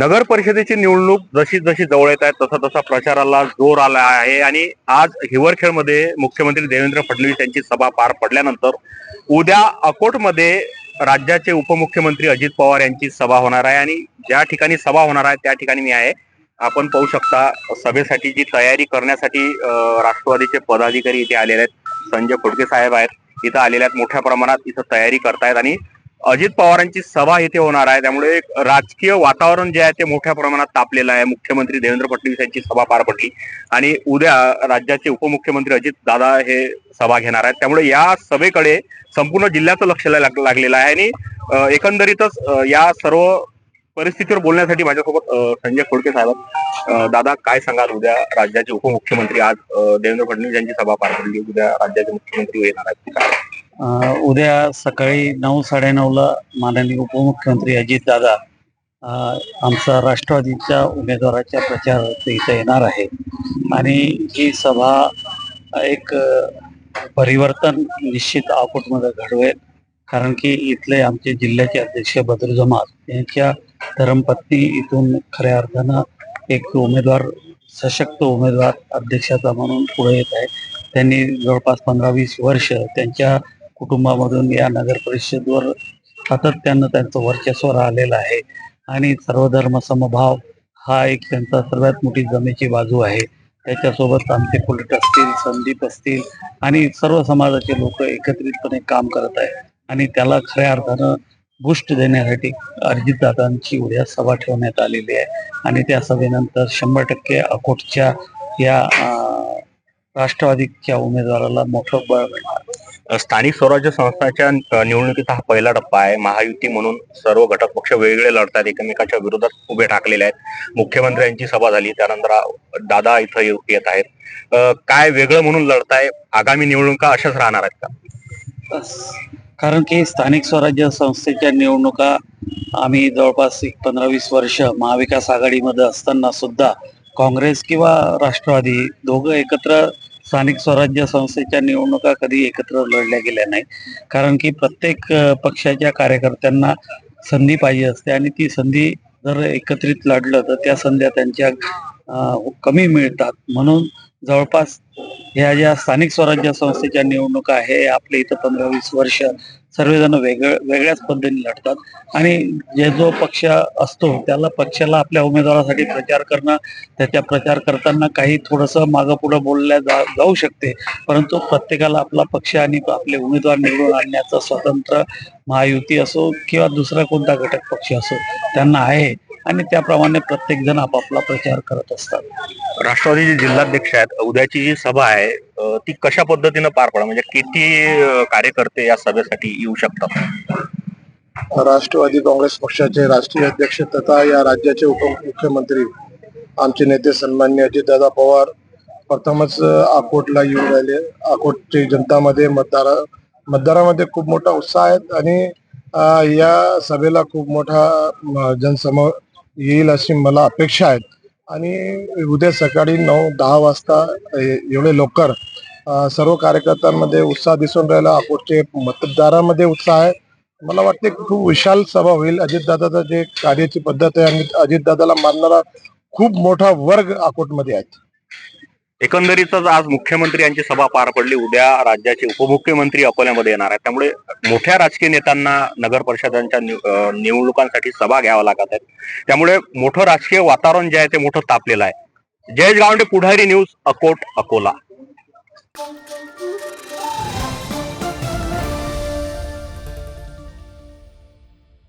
नगर परिषदेची निवडणूक जशी जशी जवळ येत आहे तसा तसा प्रचाराला जोर आला आहे. आणि आज हिवरखेडमध्ये मुख्यमंत्री देवेंद्र फडणवीस यांची सभा पार पडल्यानंतर उद्या अकोटमध्ये राज्याचे उपमुख्यमंत्री अजित पवार यांची सभा होणार आहे. आणि ज्या ठिकाणी सभा होणार आहे त्या ठिकाणी मी आहे. आपण पाहू शकता सभेसाठी जी तयारी करण्यासाठी राष्ट्रवादीचे पदाधिकारी इथे आलेले आहेत. संजय फुडके साहेब आहेत. इथं आलेले आहेत. मोठ्या प्रमाणात इथं तयारी करतायत. आणि अजित पवारांची सभा इथे होणार आहे. त्यामुळे एक राजकीय वातावरण जे आहे ते मोठ्या प्रमाणात तापलेलं आहे. मुख्यमंत्री देवेंद्र फडणवीस यांची सभा पार पडली. आणि उद्या राज्याचे उपमुख्यमंत्री अजित दादा हे सभा घेणार आहेत. त्यामुळे या सभेकडे संपूर्ण जिल्ह्याचं लक्ष लागलेलं आहे. आणि एकंदरीतच या सर्व परिस्थितीवर बोलण्यासाठी माझ्यासोबत संजय खोडके साहेब दादा काय सांगाल? उद्या राज्याचे उपमुख्यमंत्री आज देवेंद्र फडणवीस यांची सभा पार पडली. उद्या राज्याचे मुख्यमंत्री येणार आहेत. उद्या सकाळी नऊ साडेनऊला माननीय उपमुख्यमंत्री अजितदादा आमचा राष्ट्रवादीच्या उमेदवाराच्या प्रचारार्थ इथं येणार आहे आणि ही सभा एक परिवर्तन निश्चित आकोटमध्ये घडवेल. कारण की इथले आमचे जिल्ह्याचे अध्यक्ष बद्र जमात यांच्या धर्मपत्नी इथून खऱ्या अर्थानं एक उमेदवार सशक्त उमेदवार अध्यक्षाचा म्हणून पुढे येत आहे त्यांनी जवळपास पंधरा वीस वर्ष त्यांच्या कुटुंबामधून या नगर परिषदवर सातत्यानं त्यांचं वर्चस्व राहिलेलं आहे. आणि सर्वधर्म समभाव हा एक त्यांचा सर्वात मोठी जमेची बाजू आहे. त्याच्यासोबत आमचे पुलट असतील संदीप असतील आणि सर्व समाजाचे लोक एकत्रितपणे काम करत आहेत. आणि त्याला खऱ्या अर्थानं बूस्ट देण्यासाठी अजितदादांची उद्या सभा ठेवण्यात आलेली आहे. आणि त्या सभेनंतर शंभर टक्के अकोटच्या या राष्ट्रवादीच्या उमेदवाराला मोठं बळ मिळणार स्थानिक स्वराज्य संस्थांच्या निवडणुकीचा हा पहिला टप्पा आहे. महायुती म्हणून सर्व घटक पक्ष वेगवेगळे लढतात. एकमेकाच्या विरोधात उभे ठाकलेले आहेत. मुख्यमंत्र्यांची सभा झाली. त्यानंतर दादा इथं येत आहेत. काय वेगळं म्हणून लढताय? आगामी निवडणुका अशाच राहणार आहेत का? कारण की स्थानिक स्वराज्य संस्थेच्या निवडणुका आम्ही जवळपास एक पंधरा वीस वर्ष महाविकास आघाडीमध्ये असताना सुद्धा काँग्रेस किंवा राष्ट्रवादी दोघं एकत्र स्थानिक स्वराज्य संस्थेच्या निवडणुका कधी एकत्र लढल्या गेल्या नाही कारण की प्रत्येक पक्षाच्या कार्यकर्त्यांना संधी पाहिजे असते आणि ती संधी जर एकत्रित लढलं तर त्या संध्या त्यांच्या कमी मिळतात. म्हणून जवळपास ह्या ज्या स्थानिक स्वराज्य संस्थेच्या निवडणुका आहे आपल्या इथं पंधरा वीस वर्ष सर्वजण वेगळ वेगळ्याच पद्धतीने लढतात. आणि जे जो पक्ष असतो त्याला पक्षाला आपल्या उमेदवारासाठी प्रचार करणं त्याच्या प्रचार करताना काही थोडंसं मागं पुढं बोलल्या जा जाऊ शकते. परंतु प्रत्येकाला आपला पक्ष आणि आपले उमेदवार निवडून आणण्याचं स्वतंत्र महायुती असो किंवा दुसरा कोणता घटक पक्ष असो त्यांना आहे. आणि त्याप्रमाणे प्रत्येकजण आपापला प्रचार करत असतात. राष्ट्रवादीचे जिल्हाध्यक्ष आहेत. उद्याची जी सभा आहे ती कशा पद्धतीनं पार पडा? म्हणजे किती कार्यकर्ते या सभेसाठी येऊ शकतात? राष्ट्रवादी काँग्रेस पक्षाचे राष्ट्रीय अध्यक्ष तथा या राज्याचे उपमुख्यमंत्री आमचे नेते सन्मान्य अजितदादा पवार प्रथमच अकोटला येऊन राहिले. अकोटची जनतामध्ये मतदार मतदारामध्ये खूप मोठा उत्साह आहे आणि या सभेला खूप मोठा जनसमोर येईल अशी मला अपेक्षा आहेत आणि उद्या सकाळी नऊ दहा वाजता एवढे लवकर सर्व कार्यकर्त्यांमध्ये उत्साह दिसून राहिला. अकोटचे मतदारामध्ये उत्साह आहे. मला वाटते खूप विशाल सभा होईल. अजितदादाचं जे कार्याची पद्धत आहे आणि अजितदादाला मानणारा खूप मोठा वर्ग अकोटमध्ये आहे. एकंदरीतच आज मुख्यमंत्री यांची सभा पार पडली. उद्या राज्याचे उपमुख्यमंत्री अकोल्यामध्ये येणार आहेत. त्यामुळे मोठ्या राजकीय नेत्यांना नगर परिषदांच्या निवडणुकांसाठी सभा घ्याव्या लागत आहेत. त्यामुळे मोठं राजकीय वातावरण जे आहे ते मोठं तापलेलं आहे. जयेश गावंडे पुढारी न्यूज अकोट अकोला.